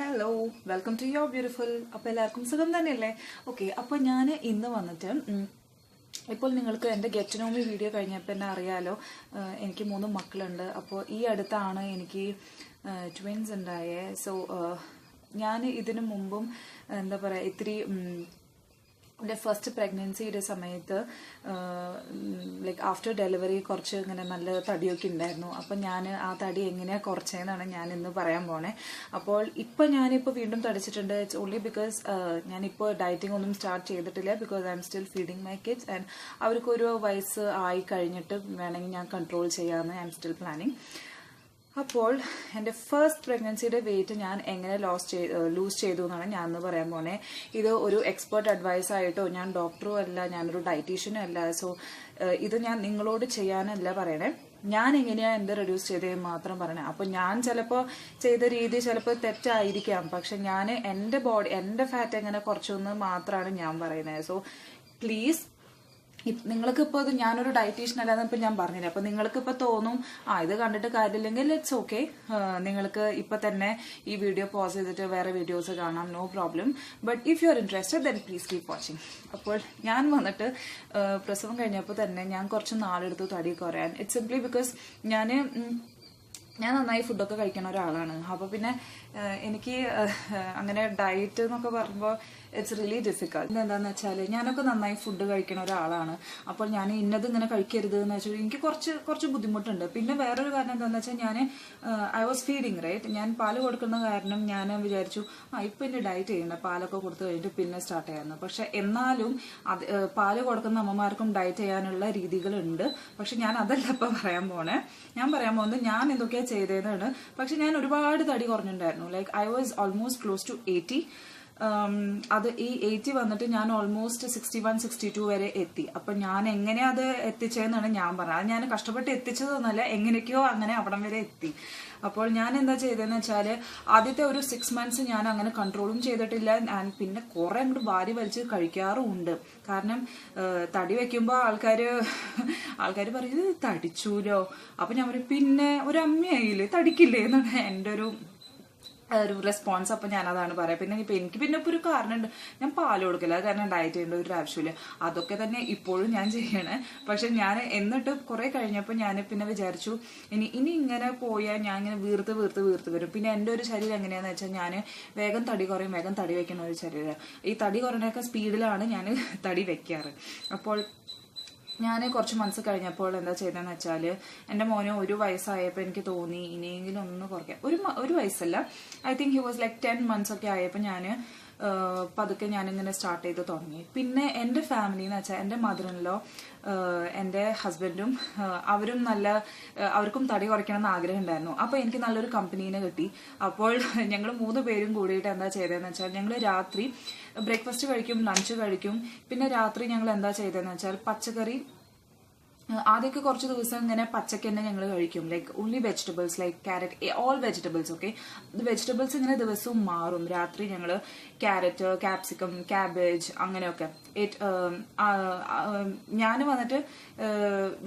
Hello welcome to your beautiful അപ്പോൾ എല്ലാവർക്കും സുഖം തന്നെയല്ലേ? ഓക്കെ അപ്പോൾ ഞാൻ ഇന്ന് വന്നിട്ട് ഇപ്പോൾ നിങ്ങൾക്ക് എന്റെ ഗെറ്റ് നോമി വീഡിയോ കഴിഞ്ഞപ്പോൾ എന്നെ അറിയാലോ എനിക്ക് മൂന്ന് മക്കളുണ്ട്. അപ്പോൾ ഈ അടുത്താണ് എനിക്ക് ട്വിൻസ് ഉണ്ടായേ. സോ ഞാൻ ഇതിനു മുമ്പും എന്താ പറയുക ഇത്തിരി എന്റെ ഫസ്റ്റ് പ്രഗ്നൻസിയുടെ സമയത്ത് ലൈക്ക് ആഫ്റ്റർ ഡെലിവറി കുറച്ച് ഇങ്ങനെ നല്ല തടിയൊക്കെ ഉണ്ടായിരുന്നു. അപ്പം ഞാൻ ആ തടി എങ്ങനെയാണ് കുറച്ചതെന്നാണ് ഞാൻ ഇന്ന് പറയാൻ പോണേ. അപ്പോൾ ഇപ്പം ഞാനിപ്പോൾ വീണ്ടും തടിച്ചിട്ടുണ്ട്. ഇറ്റ്സ് ഓൺലി ബിക്കോസ് ഞാനിപ്പോൾ ഡയറ്റിംഗ് ഒന്നും സ്റ്റാർട്ട് ചെയ്തിട്ടില്ല because I'm still feeding my kids and അവർക്കൊരു വയസ്സ് ആയി കഴിഞ്ഞിട്ട് വേണമെങ്കിൽ ഞാൻ കൺട്രോൾ ചെയ്യാമെന്ന് ഐ എം സ്റ്റിൽ പ്ലാനിങ് അപ്പോൾ എന്റെ ഫസ്റ്റ് പ്രഗ്നൻസിയുടെ വെയിറ്റ് ഞാൻ എങ്ങനെ ലോസ് ചെയ്ത് ലൂസ് ചെയ്തു എന്നാണ് ഞാൻ ഇന്ന് പറയാൻ പോണേ. ഇത് ഒരു എക്സ്പേർട്ട് അഡ്വൈസ് ആയിട്ടോ ഞാൻ ഡോക്ടറും അല്ല ഞാനൊരു ഡയറ്റീഷ്യനും അല്ല. സോ ഇത് ഞാൻ നിങ്ങളോട് ചെയ്യാനല്ല പറയണേ. ഞാൻ എങ്ങനെയാണ് എന്ത് റെഡ്യൂസ് ചെയ്തതെന്ന് മാത്രം പറയണേ. അപ്പോൾ ഞാൻ ചിലപ്പോൾ ചെയ്ത രീതി ചിലപ്പോൾ തെറ്റായിരിക്കാം. പക്ഷെ ഞാൻ എന്റെ ബോഡി എന്റെ ഫാറ്റ് എങ്ങനെ കുറച്ചൊന്ന് മാത്രമാണ് ഞാൻ പറയുന്നത് സോ പ്ലീസ് ഇപ് നിങ്ങൾക്ക് ഇപ്പോൾ ഇത് ഞാനൊരു ഡയറ്റീഷ്യൻ അല്ലാതെ ഇപ്പം ഞാൻ പറഞ്ഞില്ല. അപ്പം നിങ്ങൾക്ക് ഇപ്പോൾ തോന്നും ആ ഇത് കണ്ടിട്ട് കാര്യമില്ലെങ്കിൽ ഇറ്റ്സ് ഓക്കെ നിങ്ങൾക്ക് ഇപ്പം തന്നെ ഈ വീഡിയോ പോസ് ചെയ്തിട്ട് വേറെ വീഡിയോസ് കാണാം no problem but if you are interested then please keep watching അപ്പോൾ ഞാൻ വന്നിട്ട് പ്രസവം കഴിഞ്ഞപ്പോൾ തന്നെ ഞാൻ കുറച്ച് നാളെടുത്തു തടി കുറയാൻ. ഇറ്റ്സ് സിംപ്ലി ബിക്കോസ് ഞാൻ ഞാൻ നന്നായി ഫുഡൊക്കെ കഴിക്കുന്ന ഒരാളാണ്. അപ്പോൾ പിന്നെ എനിക്ക് അങ്ങനെ ഡയറ്റ് എന്നൊക്കെ പറയുമ്പോൾ ഇറ്റ്സ് റിയലി ഡിഫിക്കൾട്ട് എന്താണെന്ന് വെച്ചാൽ ഞാനൊക്കെ നന്നായി ഫുഡ് കഴിക്കുന്ന ഒരാളാണ്. അപ്പോൾ ഞാൻ ഇന്നത് ഇങ്ങനെ കഴിക്കരുത് എന്ന് വെച്ചാൽ എനിക്ക് കുറച്ച് കുറച്ച് ബുദ്ധിമുട്ടുണ്ട്. പിന്നെ വേറൊരു കാരണം എന്താണെന്ന് വെച്ചാൽ ഞാൻ ഐ വാസ് ഫീഡിങ് റൈറ്റ് ഞാൻ പാൽ കൊടുക്കുന്ന കാരണം ഞാൻ വിചാരിച്ചു ആ ഇപ്പം എന്റെ ഡയറ്റ് ചെയ്യണ്ട. പാലൊക്കെ കൊടുത്തു കഴിഞ്ഞിട്ട് പിന്നെ സ്റ്റാർട്ട് ചെയ്യാമെന്ന് പക്ഷെ എന്നാലും അത് പാൽ കൊടുക്കുന്ന അമ്മമാർക്കും ഡയറ്റ് ചെയ്യാനുള്ള രീതികളുണ്ട്. പക്ഷെ ഞാൻ അതല്ല ഇപ്പം പറയാൻ പോണേ. ഞാൻ പറയാൻ പോകുന്നത് ഞാൻ എന്തൊക്കെയാ ചെയ്തതെന്നാണ് പക്ഷെ ഞാൻ ഒരുപാട് തടി കുറഞ്ഞിട്ടുണ്ടായിരുന്നു. Like I was almost close to eighty അത് ഈ എയ്റ്റി വന്നിട്ട് ഞാൻ almost sixty one sixty two വരെ എത്തി. അപ്പൊ ഞാൻ എങ്ങനെ അത് എത്തിച്ചതെന്നാണ് ഞാൻ പറഞ്ഞത്. അത് ഞാൻ കഷ്ടപ്പെട്ട് എത്തിച്ചതൊന്നുമല്ല എങ്ങനെയൊക്കെയോ അങ്ങനെ അവിടം വരെ എത്തി. അപ്പോൾ ഞാൻ എന്താ ചെയ്തതെന്ന് വെച്ചാൽ ആദ്യത്തെ ഒരു സിക്സ് മന്ത്സ് ഞാൻ അങ്ങനെ കൺട്രോളും ചെയ്തിട്ടില്ല. പിന്നെ കുറെ അങ്ങോട്ട് ഭാര്യ വലിച്ച് കഴിക്കാറുമുണ്ട്. കാരണം തടി വെക്കുമ്പോൾ ആൾക്കാർ ആൾക്കാർ പറയുന്നത് തടിച്ചൂലോ? അപ്പൊ ഞാൻ പറയും പിന്നെ ഒരു അമ്മയായില്ലേ? തടിക്കില്ലേ എന്നാണ് എന്റെ ഒരു ഒരു റെസ്പോൺസ് അപ്പൊ അതാണ് പറയാം. പിന്നെ ഇപ്പൊ എനിക്ക് പിന്നെ ഇപ്പൊ ഒരു കാരണമുണ്ട് ഞാൻ പാൽ കൊടുക്കില്ല. അത് കാരണം ഡയറ്റ് ചെയ്യേണ്ട ഒരു ആവശ്യമില്ല. അതൊക്കെ തന്നെ ഇപ്പോഴും ഞാൻ ചെയ്യണേ. പക്ഷെ ഞാൻ എന്നിട്ട് കുറെ കഴിഞ്ഞപ്പോൾ ഞാൻ പിന്നെ വിചാരിച്ചു ഇനി ഇനി ഇങ്ങനെ പോയാൽ ഞാൻ ഇങ്ങനെ വീർത്ത് വീർത്ത് വീർത്ത് വരും. പിന്നെ എന്റെ ഒരു ശരീരം എങ്ങനെയാന്ന് വെച്ചാൽ ഞാൻ വേഗം തടി കുറയും വേഗം തടി വെക്കുന്ന ഒരു ശരീരം. ഈ തടി കുറയുന്നൊക്കെ സ്പീഡിലാണ് ഞാൻ തടി വെക്കാറ്. അപ്പോൾ ഞാൻ കുറച്ച് മന്ത്സ് കഴിഞ്ഞപ്പോൾ എന്താ ചെയ്തതെന്ന് വെച്ചാൽ എന്റെ മോന് ഒരു വയസ്സായപ്പോൾ എനിക്ക് തോന്നി ഇനിയെങ്കിലും ഒന്ന് കുറയ്ക്കാം. ഒരു ഒരു വയസ്സല്ല. I think he was like ten months ഒക്കെ ആയപ്പോൾ ഞാൻ പതുക്കെ ഞാനിങ്ങനെ സ്റ്റാർട്ട് ചെയ്ത് തുടങ്ങി. പിന്നെ എന്റെ ഫാമിലി എന്ന് വെച്ചാൽ എന്റെ മദറിനിലോ എന്റെ ഹസ്ബൻഡും അവരും നല്ല അവർക്കും തടി കുറയ്ക്കണം എന്ന് ആഗ്രഹം ഉണ്ടായിരുന്നു. അപ്പോൾ എനിക്ക് നല്ലൊരു കമ്പനീനെ കിട്ടി. അപ്പോൾ ഞങ്ങൾ മൂന്ന് പേരും കൂടിയിട്ട് എന്താ ചെയ്തതെന്ന് വെച്ചാൽ ഞങ്ങൾ രാത്രി ബ്രേക്ക്ഫാസ്റ്റ് കഴിക്കും ലഞ്ച് കഴിക്കും. പിന്നെ രാത്രി ഞങ്ങൾ എന്താ ചെയ്തതെന്ന് വെച്ചാൽ പച്ചക്കറി ആദ്യമൊക്കെ കുറച്ച് ദിവസം ഇങ്ങനെ പച്ചക്ക് തന്നെ ഞങ്ങൾ കഴിക്കും. Like only vegetables like carrot all vegetables okay vegetables ഇങ്ങനെ ദിവസവും മാറും. രാത്രി ഞങ്ങൾ ക്യാരറ്റ് ക്യാപ്സിക്കം ക്യാബേജ് അങ്ങനെയൊക്കെ. ഞാൻ വന്നിട്ട്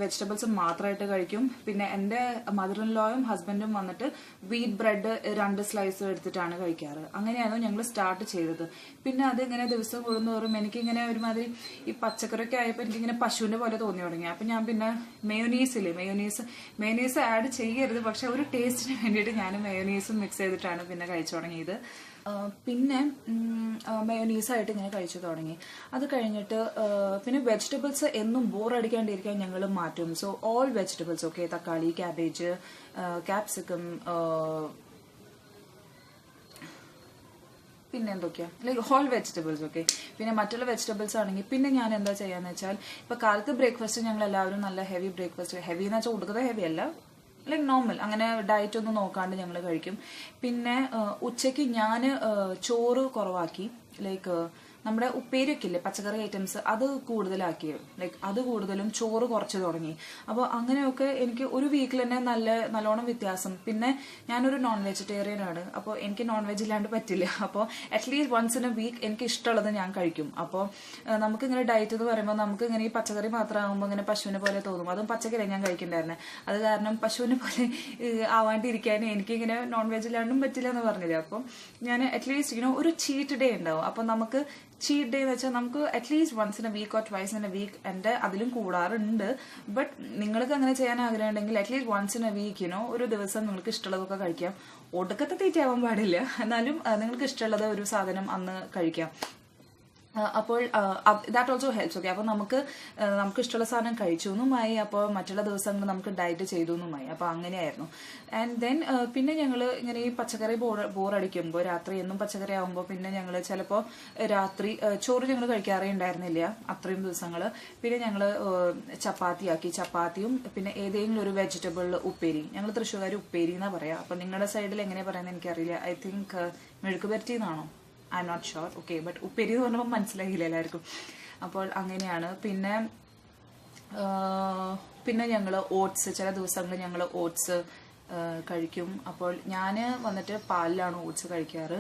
വെജിറ്റബിൾസ് മാത്രമായിട്ട് കഴിക്കും. പിന്നെ എന്റെ മദർ ഇൻ ലോയും ഹസ്ബൻഡും വന്നിട്ട് വീറ്റ് ബ്രെഡ് രണ്ട് സ്ലൈസ് എടുത്തിട്ടാണ് കഴിക്കാറ്. അങ്ങനെയായിരുന്നു ഞങ്ങൾ സ്റ്റാർട്ട് ചെയ്തത്. പിന്നെ അതിങ്ങനെ ദിവസം കൂടുന്നതോറും എനിക്കിങ്ങനെ ഒരുമാതിരി ഈ പച്ചക്കറിയൊക്കെ ആയപ്പോൾ എനിക്കിങ്ങനെ പശുവിന്റെ പോലെ തോന്നി തുടങ്ങി. അപ്പം ഞാൻ പിന്നെ മേയോനീസ് ഇല്ലേ? മേയോനീസ് മേയോനീസ് ആഡ് ചെയ്യരുത്. പക്ഷെ ഒരു ടേസ്റ്റിന് വേണ്ടിയിട്ട് ഞാൻ മേയോനീസും മിക്സ് ചെയ്തിട്ടാണ് പിന്നെ കഴിച്ചു തുടങ്ങിയത്. പിന്നെ മയോനീസായിട്ട് ഇങ്ങനെ കഴിച്ചു തുടങ്ങി. അത് കഴിഞ്ഞിട്ട് പിന്നെ വെജിറ്റബിൾസ് എന്നും ബോർ അടിക്കാണ്ടിരിക്കാൻ ഞങ്ങൾ മാറ്റും. സോ ഓൾ വെജിറ്റബിൾസ് ഓക്കെ തക്കാളി ക്യാബേജ് ക്യാപ്സിക്കം പിന്നെ എന്തൊക്കെയാ? ലൈക്ക് ഹോൾ വെജിറ്റബിൾസ് ഓക്കെ പിന്നെ മറ്റുള്ള വെജിറ്റബിൾസ് ആണെങ്കിൽ പിന്നെ ഞാൻ എന്താ ചെയ്യാന്ന് വെച്ചാൽ ഇപ്പൊ കാലത്ത് ബ്രേക്ക്ഫാസ്റ്റ് ഞങ്ങൾ എല്ലാവരും നല്ല ഹെവി ബ്രേക്ക്ഫാസ്റ്റ് ഹെവി എന്ന് വെച്ചാൽ കൊടുക്കുന്നത് ഹെവി അല്ല. ലൈക്ക് നോർമൽ അങ്ങനെ ഡയറ്റ് ഒന്നും നോക്കാണ്ട് ഞങ്ങൾ കഴിക്കും. പിന്നെ ഉച്ചയ്ക്ക് ഞാൻ ചോറ് കുറവാക്കി. ലൈക്ക് നമ്മുടെ ഉപ്പേരിയൊക്കെ ഇല്ലേ പച്ചക്കറി ഐറ്റംസ് അത് കൂടുതലാക്കി. ലൈക്ക് അത് കൂടുതലും ചോറ് കുറച്ച് തുടങ്ങി. അപ്പോൾ അങ്ങനെയൊക്കെ എനിക്ക് ഒരു വീക്കിൽ തന്നെ നല്ല നല്ലോണം വ്യത്യാസം. പിന്നെ ഞാനൊരു നോൺ വെജിറ്റേറിയൻ ആണ്. അപ്പോൾ എനിക്ക് നോൺ വെജ് ഇല്ലാണ്ട് പറ്റില്ല. അപ്പോൾ at least once in a week എനിക്ക് ഇഷ്ടമുള്ളത് ഞാൻ കഴിക്കും. അപ്പോൾ നമുക്ക് ഇങ്ങനെ ഡയറ്റ് എന്ന് പറയുമ്പോൾ നമുക്ക് ഇങ്ങനെ ഈ പച്ചക്കറി മാത്രമാകുമ്പോൾ ഇങ്ങനെ പശുവിനെ പോലെ തോന്നും. അതും പച്ചക്കറി ഞാൻ കഴിക്കണ്ടായിരുന്നെ. അത് കാരണം പശുവിനെ പോലെ ആവാണ്ടിരിക്കാൻ എനിക്കിങ്ങനെ നോൺ വെജ് ഇല്ലാണ്ടും പറ്റില്ല എന്ന് പറഞ്ഞില്ല. അപ്പം ഞാൻ അറ്റ്ലീസ്റ്റ് ഇങ്ങനെ ഒരു ചീറ്റ് ഡേ ഉണ്ടാവും. അപ്പം നമുക്ക് ചീറ്റ് ഡേ എന്ന് വെച്ചാൽ നമുക്ക് at least once in a week or twice in a week എന്റെ അതിലും കൂടാറുണ്ട്. ബട്ട് നിങ്ങൾക്ക് അങ്ങനെ ചെയ്യാൻ ആഗ്രഹം ഉണ്ടെങ്കിൽ at least once in a വീക്കിനോ ഒരു ദിവസം നിങ്ങൾക്ക് ഇഷ്ടമുള്ളതൊക്കെ കഴിക്കാം. ഒടുക്കത്തെ തീറ്റയാവാൻ പാടില്ല. എന്നാലും നിങ്ങൾക്ക് ഇഷ്ടമുള്ളത് ഒരു സാധനം അന്ന് കഴിക്കാം. അപ്പോൾ ദാറ്റ് ഓൾസോ ഹെൽപ്സ് ഓക്കെ അപ്പോൾ നമുക്ക് നമുക്ക് ഇഷ്ടമുള്ള സാധനം കഴിച്ചു എന്നുമായി അപ്പോൾ മറ്റുള്ള ദിവസങ്ങൾ നമുക്ക് ഡയറ്റ് ചെയ്തു എന്നുമായി അപ്പോൾ അങ്ങനെയായിരുന്നു. ആൻഡ് ദെൻ പിന്നെ ഞങ്ങൾ ഇങ്ങനെ ഈ പച്ചക്കറി ബോർ ബോറടിക്കുമ്പോൾ രാത്രി എന്നും പച്ചക്കറി ആകുമ്പോൾ പിന്നെ ഞങ്ങൾ ചിലപ്പോൾ രാത്രി ചോറ് ഞങ്ങൾ കഴിക്കാറേ ഉണ്ടായിരുന്നില്ല അത്രയും ദിവസങ്ങൾ പിന്നെ ഞങ്ങൾ ചപ്പാത്തിയാക്കി ചപ്പാത്തിയും പിന്നെ ഏതെങ്കിലും ഒരു വെജിറ്റബിൾ ഉപ്പേരി. ഞങ്ങൾ തൃശ്ശൂർകാർ ഉപ്പേരി എന്നാണ് പറയാം. അപ്പോൾ നിങ്ങളുടെ സൈഡിൽ എങ്ങനെയാണ് പറയുന്നത് എനിക്കറിയില്ല. ഐ തിങ്ക് മെഴുക്ക് പരറ്റി എന്നാണോ I'm not sure okay but ഉപ്പേരി എന്ന് പറഞ്ഞപ്പോൾ മനസ്സിലായില്ല എല്ലാവർക്കും. അപ്പോൾ അങ്ങനെയാണ്. പിന്നെ പിന്നെ ഞങ്ങൾ ഓട്സ് ചില ദിവസങ്ങളിൽ ഞങ്ങൾ ഓട്സ് കഴിക്കും. അപ്പോൾ ഞാൻ വന്നിട്ട് പാലിലാണ് ഓട്സ് കഴിക്കാറ്.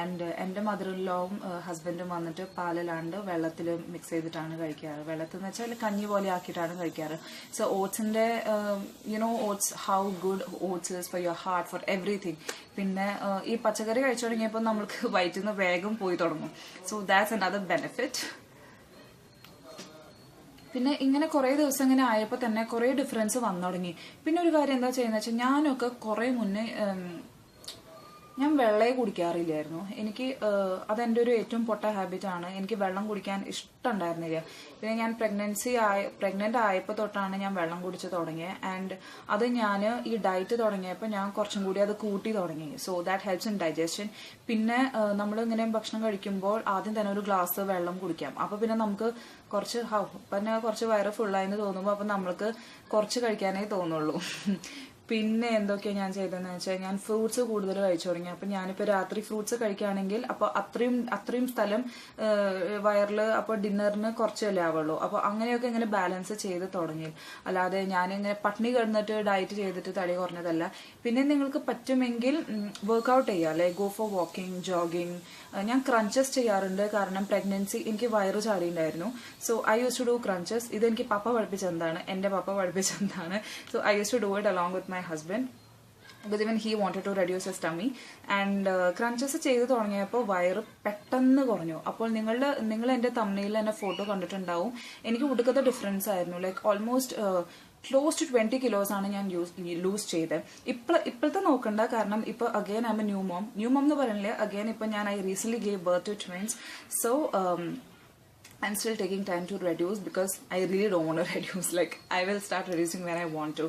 ആൻഡ് എന്റെ മദറിലോവും ഹസ്ബൻഡും വന്നിട്ട് പാലിലാണ്ട് വെള്ളത്തിൽ മിക്സ് ചെയ്തിട്ടാണ് കഴിക്കാറ്. വെള്ളത്തിൽ എന്ന് വെച്ചാൽ കഞ്ഞി പോലെ ആക്കിയിട്ടാണ് കഴിക്കാറ്. So ഓട്സിന്റെ you know oats how good oats is for your heart for everything പിന്നെ ഈ പച്ചക്കറി കഴിച്ചു തുടങ്ങിയപ്പോൾ നമ്മൾക്ക് വയറ്റിൽ നിന്ന് വേഗം പോയി തുടങ്ങും. സോ ദാറ്റ്സ് അനദർ ബെനിഫിറ്റ് പിന്നെ ഇങ്ങനെ കുറേ ദിവസം ഇങ്ങനെ ആയപ്പോൾ തന്നെ കുറേ ഡിഫറൻസ് വന്നു തുടങ്ങി. പിന്നെ ഒരു കാര്യം എന്താ ചെയ്യുന്നത് വെച്ചാൽ ഞാനൊക്കെ കുറേ മുന്നേ ഞാൻ വെള്ളയെ കുടിക്കാറില്ലായിരുന്നു. എനിക്ക് അതെന്റെ ഒരു ഏറ്റവും പൊട്ട ഹാബിറ്റ് ആണ്. എനിക്ക് വെള്ളം കുടിക്കാൻ ഇഷ്ടമുണ്ടായിരുന്നില്ല. പിന്നെ ഞാൻ പ്രഗ്നൻസി ആയ പ്രഗ്നന്റ് ആയപ്പോൾ തൊട്ടാണ് ഞാൻ വെള്ളം കുടിച്ച് തുടങ്ങിയത് ആൻഡ് അത് ഞാൻ ഈ ഡയറ്റ് തുടങ്ങിയപ്പോൾ ഞാൻ കുറച്ചും കൂടി അത് കൂട്ടി തുടങ്ങി. So that helps in digestion പിന്നെ നമ്മൾ ഇങ്ങനെ ഭക്ഷണം കഴിക്കുമ്പോൾ ആദ്യം തന്നെ ഒരു ഗ്ലാസ് വെള്ളം കുടിക്കാം. അപ്പോൾ പിന്നെ നമുക്ക് കുറച്ച് പിന്നെ കുറച്ച് വയറ് ഫുള്ളായെന്ന് തോന്നുമ്പോൾ അപ്പം നമ്മൾക്ക് കുറച്ച് കഴിക്കാനേ തോന്നുള്ളൂ. പിന്നെ എന്തൊക്കെയാണ് ഞാൻ ചെയ്തതെന്ന് വെച്ചാൽ ഞാൻ ഫ്രൂട്ട്സ് കൂടുതൽ കഴിച്ചു തുടങ്ങി. അപ്പം ഞാനിപ്പോൾ രാത്രി ഫ്രൂട്ട്സ് കഴിക്കുകയാണെങ്കിൽ അപ്പോൾ അത്രയും അത്രയും സ്ഥലം വയറിൽ അപ്പോൾ ഡിന്നറിന് കുറച്ചല്ലേ ആവുള്ളൂ. അപ്പോൾ അങ്ങനെയൊക്കെ ഇങ്ങനെ ബാലൻസ് ചെയ്ത് തുടങ്ങി. അല്ലാതെ ഞാൻ ഇങ്ങനെ പട്ടിണി കിടന്നിട്ട് ഡയറ്റ് ചെയ്തിട്ട് തടി കുറഞ്ഞതല്ല. പിന്നെ നിങ്ങൾക്ക് പറ്റുമെങ്കിൽ വർക്ക്ഔട്ട് ചെയ്യുക അല്ലെ ഗോ ഫോർ വാക്കിംഗ് ജോഗിങ് ഞാൻ ക്രഞ്ചസ് ചെയ്യാറുണ്ട്. കാരണം പ്രഗ്നൻസി എനിക്ക് വയറ് ചാടിയിട്ടുണ്ടായിരുന്നു. So I use to do crunches ഇത് എനിക്ക് പപ്പ പഠിപ്പിച്ചെന്താണ് എന്റെ പപ്പ പഠിപ്പിച്ചെന്താണ് so I use to do it along with my husband because even he wanted to reduce his tummy. And crunches ചെയ്ത് തുടങ്ങിയപ്പോൾ വയറ് പെട്ടെന്ന് കുറഞ്ഞു. അപ്പോൾ നിങ്ങളുടെ നിങ്ങൾ എന്റെ തമ്മയിൽ തന്നെ ഫോട്ടോ കണ്ടിട്ടുണ്ടാവും. എനിക്ക് ഒടുക്കത്തെ ഡിഫറൻസ് ആയിരുന്നു. Like almost close to twenty kilos ആണ് ഞാൻ യൂസ് ലൂസ് ചെയ്തത്. ഇപ്പോൾ ഇപ്പോഴത്തെ നോക്കണ്ട. കാരണം ഇപ്പോൾ again I'm new mom new mom എന്ന് പറയുന്നില്ല അഗൈൻ ഇപ്പോൾ ഞാൻ I recent gave birth to twins so I'm still taking time to reduce because I really don't want to reduce. Like, I will start reducing when I want to.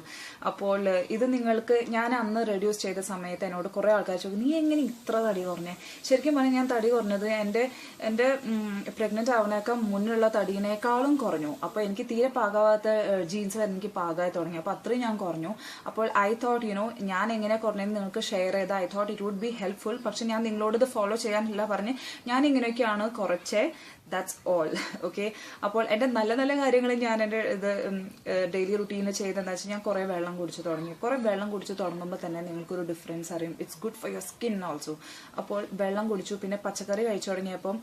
അപ്പോൾ ഇത് നിങ്ങൾക്ക് ഞാൻ അന്ന് reduce ചെയ്ത സമയത്ത് എന്നോട് കുറേ ആൾക്കാർ ചോദിക്കും നീ എങ്ങനെ ഇത്ര തടി കുറഞ്ഞേ? ശരിക്കും പറഞ്ഞാൽ ഞാൻ തടി കുറഞ്ഞത് എന്റെ എന്റെ പ്രഗ്നന്റ് ആവുന്നേക്കാൾ മുന്നുള്ള തടീനേക്കാളും കുറഞ്ഞു. അപ്പോൾ എനിക്ക് തീരെ പാകാവാത്ത ജീൻസ് എനിക്ക് പാകമായി തുടങ്ങി. അപ്പോൾ അത്രയും ഞാൻ കുറഞ്ഞു. അപ്പോൾ ഐ തോട്ട് യുനോ ഞാൻ എങ്ങനെ കുറഞ്ഞെന്ന് നിങ്ങൾക്ക് ഷെയർ ചെയ്ത് I thought it would be helpful പക്ഷെ ഞാൻ നിങ്ങളോട് ഇത് ഫോളോ ചെയ്യാനില്ല. പറഞ്ഞ് ഞാൻ ഇങ്ങനെയൊക്കെയാണ് കുറച്ചേ. ദാറ്റ്സ് ഓൾ ഓക്കെ അപ്പോൾ എന്റെ നല്ല നല്ല കാര്യങ്ങൾ ഞാൻ എന്റെ ഇത് ഡെയിലി റുട്ടീനിൽ ചെയ്തെന്ന് വെച്ചാൽ ഞാൻ കുറേ വെള്ളം കുടിച്ച് തുടങ്ങി. കുറേ വെള്ളം കുടിച്ച് തുടങ്ങുമ്പോൾ തന്നെ നിങ്ങൾക്കൊരു ഡിഫറൻസ് അറിയും. It's good for your skin also അപ്പോൾ വെള്ളം കുടിച്ചു പിന്നെ പച്ചക്കറി കഴിച്ചു തുടങ്ങിയപ്പം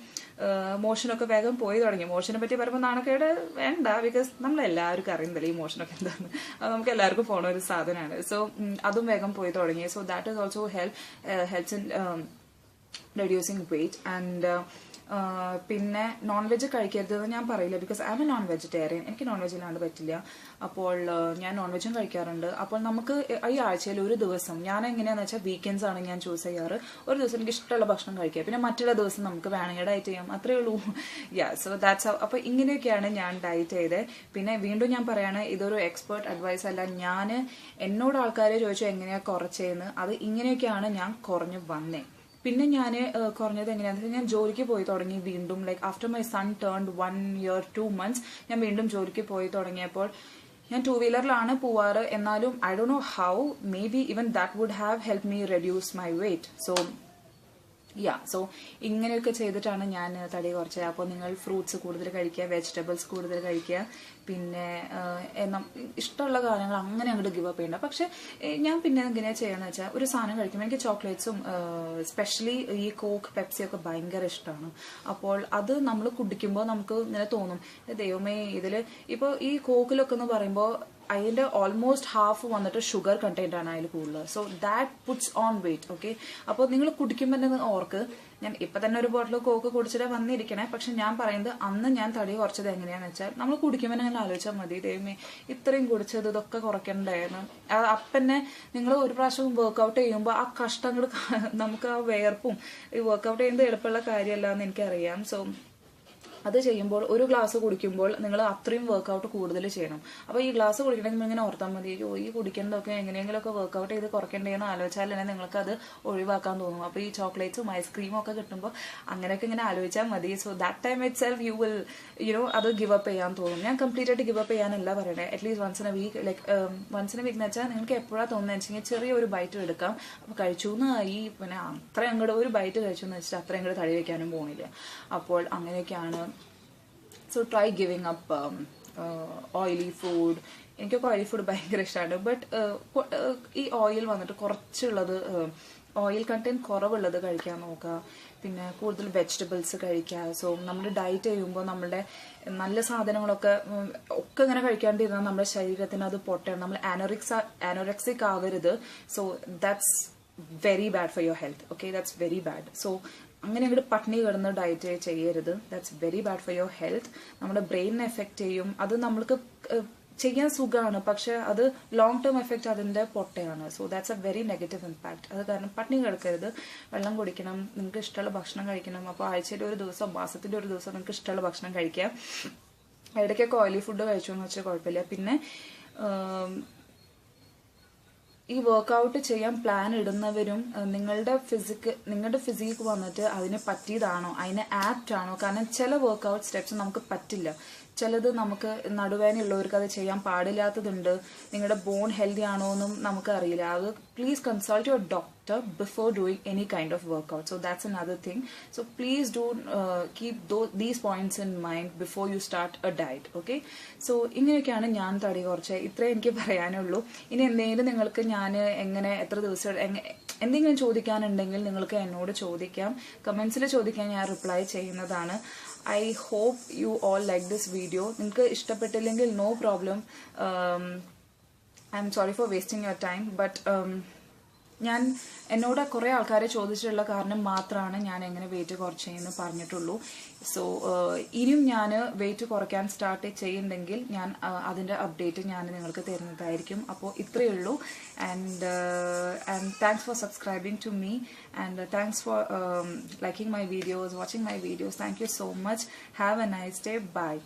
മോഷനൊക്കെ വേഗം പോയി തുടങ്ങി. മോഷനെ പറ്റി പറയുമ്പോൾ നാണക്കേട് വേണ്ട ബിക്കോസ് നമ്മളെല്ലാവർക്കും അറിയുന്നില്ല ഈ മോഷനൊക്കെ എന്താണ് അത് നമുക്ക് എല്ലാവർക്കും പോണ ഒരു സാധനമാണ് സോ അതും വേഗം പോയി തുടങ്ങി. So that is also help helps in reducing weight and പിന്നെ നോൺ വെജ് കഴിക്കരുതെന്ന് ഞാൻ പറയില്ല. Because I'm a non vegetarian എനിക്ക് നോൺ വെജ് ഇല്ലാണ്ട് പറ്റില്ല. അപ്പോൾ ഞാൻ നോൺ വെജും കഴിക്കാറുണ്ട്. അപ്പോൾ നമുക്ക് ഈ ആഴ്ചയിൽ ഒരു ദിവസം ഞാൻ എങ്ങനെയാണെന്ന് വെച്ചാൽ വീക്കെൻഡ്സ് ആണ് ഞാൻ ചൂസ് ചെയ്യാറ്. ഒരു ദിവസം എനിക്ക് ഇഷ്ടമുള്ള ഭക്ഷണം കഴിക്കുക. പിന്നെ മറ്റുള്ള ദിവസം നമുക്ക് വേണമെങ്കിൽ ഡയറ്റ് ചെയ്യാം. അത്രേ ഉള്ളൂ. യാ സോ ദാറ്റ്സ് അപ്പോൾ ഇങ്ങനെയൊക്കെയാണ് ഞാൻ ഡയറ്റ് ചെയ്തത് പിന്നെ വീണ്ടും ഞാൻ പറയാണ് ഇതൊരു എക്സ്പേർട്ട് അഡ്വൈസ് അല്ല. ഞാൻ എന്നോട് ആൾക്കാരെ ചോദിച്ചു എങ്ങനെയാണ് കുറച്ചേന്ന്. അത് ഇങ്ങനെയൊക്കെയാണ് ഞാൻ കുറഞ്ഞു വന്നേ. പിന്നെ ഞാൻ കുറഞ്ഞത് എങ്ങനെയാണെന്ന് വെച്ചാൽ ഞാൻ ജോലിക്ക് പോയി തുടങ്ങി വീണ്ടും. Like after my son turn one year two months ഞാൻ വീണ്ടും ജോലിക്ക് പോയി തുടങ്ങിയപ്പോൾ ഞാൻ ടൂ വീലറിലാണ് പോവാറ്. എന്നാലും I dunno how maybe even that would have help me reduce my weight so yeah so ഇങ്ങനെയൊക്കെ ചെയ്തിട്ടാണ് ഞാൻ തടി കുറച്ചത്. അപ്പോൾ നിങ്ങൾ ഫ്രൂട്ട്സ് കൂടുതൽ കഴിക്കുക വെജിറ്റബിൾസ് കൂടുതൽ കഴിക്കുക. പിന്നെ ഇഷ്ടമുള്ള കാര്യങ്ങൾ അങ്ങനെ അങ്ങോട്ട് ഗിവ് അപ്പ് പക്ഷെ ഞാൻ പിന്നെ എങ്ങനെയാ ചെയ്യണമെന്ന് വെച്ചാൽ ഒരു സാധനം കഴിക്കുമ്പോൾ എനിക്ക് ചോക്ലേറ്റ്സും സ്പെഷ്യലി ഈ കോക്ക് പെപ്സി ഒക്കെ ഭയങ്കര ഇഷ്ടമാണ് അപ്പോൾ അത് നമ്മൾ കുടിക്കുമ്പോൾ നമുക്ക് ഇങ്ങനെ തോന്നും ദൈവമേ ഇതിൽ ഇപ്പോൾ ഈ കോക്കിലൊക്കെ എന്ന് പറയുമ്പോൾ അതിന്റെ ഓൾമോസ്റ്റ് ഹാഫ് വന്നിട്ട് ഷുഗർ കണ്ടന്റ് ആണ് അതിൽ കൂടുതൽ so that puts on weight okay അപ്പോൾ നിങ്ങൾ കുടിക്കുമ്പോൾ തന്നെ ഓർക്ക് ഞാൻ ഇപ്പൊ തന്നെ ഒരു ബോട്ടിൽ കോക്ക് കുടിച്ചിട്ട് വന്നിരിക്കണേ. പക്ഷെ ഞാൻ പറയുന്നത് അന്ന് ഞാൻ തടി കുറച്ചത് എങ്ങനെയാന്ന് വെച്ചാൽ നമ്മൾ കുടിക്കുമ്പോൾ അങ്ങനെ ആലോചിച്ചാൽ മതി ദൈവമേ ഇത്രയും കുടിച്ചത് ഇതൊക്കെ കുറയ്ക്കണ്ടായിരുന്നു അപ്പന്നെ നിങ്ങൾ ഒരു പ്രാവശ്യം വർക്കൗട്ട് ചെയ്യുമ്പോൾ ആ കഷ്ടങ്ങൾ നമുക്ക് ആ വേർപ്പും ഈ വർക്കൗട്ട് ചെയ്യുന്നത് എളുപ്പമുള്ള കാര്യമല്ല എന്ന് എനിക്കറിയാം. സോ അത് ചെയ്യുമ്പോൾ ഒരു ഗ്ലാസ് കുടിക്കുമ്പോൾ നിങ്ങൾ അത്രയും വർക്കൗട്ട് കൂടുതൽ ചെയ്യണം. അപ്പോൾ ഈ ഗ്ലാസ് കുടിക്കണമെങ്കിൽ ഇങ്ങനെ ഓർത്താൽ മതി. അയ്യോ ഈ കുടിക്കേണ്ടതൊക്കെ എങ്ങനെയെങ്കിലുമൊക്കെ വർക്കൗട്ട് ചെയ്ത് കുറയ്ക്കേണ്ടതെന്ന് ആലോചിച്ചാൽ തന്നെ നിങ്ങൾക്ക് അത് ഒഴിവാക്കാൻ തോന്നും. അപ്പോൾ ഈ ചോക്ലേറ്റ്സും ഐസ്ക്രീമും ഒക്കെ കിട്ടുമ്പോൾ അങ്ങനെയൊക്കെ ഇങ്ങനെ ആലോചിച്ചാൽ മതി. So that time itself you will you know അത് ഗിവ് അപ്പ് ചെയ്യാൻ തോന്നും. ഞാൻ കംപ്ലീറ്റ് ആയിട്ട് ഗിവ് അപ്പ് ചെയ്യാനല്ല പറയണേ. At least once in a week like once in a week എന്ന് വെച്ചാൽ നിങ്ങൾക്ക് എപ്പോഴാണ് തോന്നുന്നത് വെച്ചെങ്കിൽ ചെറിയൊരു ബൈറ്റ് എടുക്കാം. അപ്പോൾ കഴിച്ചു എന്ന് ഈ പിന്നെ അത്ര അങ്ങോട്ട് ഒരു ബൈറ്റ് കഴിച്ചു എന്ന് വെച്ചിട്ട് അത്ര അങ്ങോട്ട് തടി വയ്ക്കാനും പോകുന്നില്ല. അപ്പോൾ അങ്ങനെയൊക്കെയാണ് so try giving up oily food എനിക്കൊക്കെ ഓയിലി ഫുഡ് ഭയങ്കര ഇഷ്ടമാണ് ബട്ട് ഈ ഓയിൽ വന്നിട്ട് കുറച്ചുള്ളത് ഓയിൽ കണ്ടന്റ് കുറവുള്ളത് കഴിക്കാൻ നോക്കുക. പിന്നെ കൂടുതൽ വെജിറ്റബിൾസ് കഴിക്കുക. സോ നമ്മൾ ഡയറ്റ് ചെയ്യുമ്പോൾ നമ്മുടെ നല്ല സാധനങ്ങളൊക്കെ ഒക്കെ ഇങ്ങനെ കഴിക്കാണ്ടിരുന്നാൽ നമ്മുടെ ശരീരത്തിന് അത് പൊട്ടണം. നമ്മൾ ആനോറിക്സ് ആനോറക്സിക് ആവരുത്. So that's very bad for your health okay that's very bad so അങ്ങനെ അങ്ങോട്ട് പട്ടിണി കിടന്ന് ഡയറ്റ് ചെയ്യരുത്. That's very bad for your health നമ്മുടെ ബ്രെയിനിനെ എഫക്റ്റ് ചെയ്യും. അത് നമ്മൾക്ക് ചെയ്യാൻ സുഖമാണ് പക്ഷെ അത് ലോങ് ടേം എഫക്റ്റ് അതിന്റെ പൊട്ടയാണ്. So that's a very negative impact അത് കാരണം പട്ടിണി കിടക്കരുത്. വെള്ളം കുടിക്കണം. നിങ്ങൾക്ക് ഇഷ്ടമുള്ള ഭക്ഷണം കഴിക്കണം. അപ്പോൾ ആഴ്ചയിൽ ഒരു ദിവസം മാസത്തിന്റെ ഒരു ദിവസം നിങ്ങൾക്ക് ഇഷ്ടമുള്ള ഭക്ഷണം കഴിക്കാം. ഇടയ്ക്കൊക്കെ ഓയിലി ഫുഡ് കഴിച്ചു എന്ന് വെച്ചാൽ കുഴപ്പമില്ല. പിന്നെ ഈ വർക്കൗട്ട് ചെയ്യാൻ പ്ലാൻ ഇടുന്നവരും നിങ്ങളുടെ ഫിസിക്ക് നിങ്ങളുടെ ഫിസിക്ക് വന്നിട്ട് അതിന് പറ്റിയതാണോ? അതിന് ആപ്റ്റ് ആണോ? കാരണം ചില വർക്കൗട്ട് സ്റ്റെപ്സ് നമുക്ക് പറ്റില്ല. ചിലത് നമുക്ക് നടുവേദനയുള്ളവർക്ക് അത് ചെയ്യാൻ പാടില്ലാത്തതുണ്ട്. നിങ്ങളുടെ ബോൺ ഹെൽത്തി ആണോ എന്നും നമുക്ക് അറിയില്ല. അത് please consult your doctor before doing any kind of workout so that's another thing so please do keep these points in mind before you start a diet okay so ഇങ്ങനെയൊക്കെയാണ് ഞാൻ തടി കുറച്ച്. ഇത്രേ എനിക്ക് പറയാനുള്ളൂ. ഇനി എന്തെങ്കിലും നിങ്ങൾക്ക് ഞാൻ എങ്ങനെ എത്ര ദിവസം എന്തെങ്കിലും ചോദിക്കാനുണ്ടെങ്കിൽ നിങ്ങൾക്ക് എന്നോട് ചോദിക്കാം. കമൻസിൽ ചോദിക്കാൻ ഞാൻ റിപ്ലൈ ചെയ്യുന്നതാണ്. I hope you all like this video നിങ്ങൾക്ക് ഇഷ്ടപ്പെട്ടില്ലെങ്കിൽ no problem I'm sorry for wasting your time but ഞാൻ എന്നോട് കുറേ ആൾക്കാരെ ചോദിച്ചിട്ടുള്ള കാരണം മാത്രമാണ് ഞാൻ എങ്ങനെ വെയിറ്റ് കുറച്ചെന്ന് പറഞ്ഞിട്ടുള്ളൂ. സോ ഇനിയും ഞാൻ വെയിറ്റ് കുറയ്ക്കാൻ സ്റ്റാർട്ട് ചെയ്യുന്നുണ്ടെങ്കിൽ ഞാൻ അതിന്റെ അപ്ഡേറ്റ് ഞാൻ നിങ്ങൾക്ക് തരുന്നതായിരിക്കും. അപ്പോൾ ഇത്രയേ ഉള്ളൂ. And and thanks for subscribing to me and thanks for liking my videos watching my videos thank so much have a nice day bye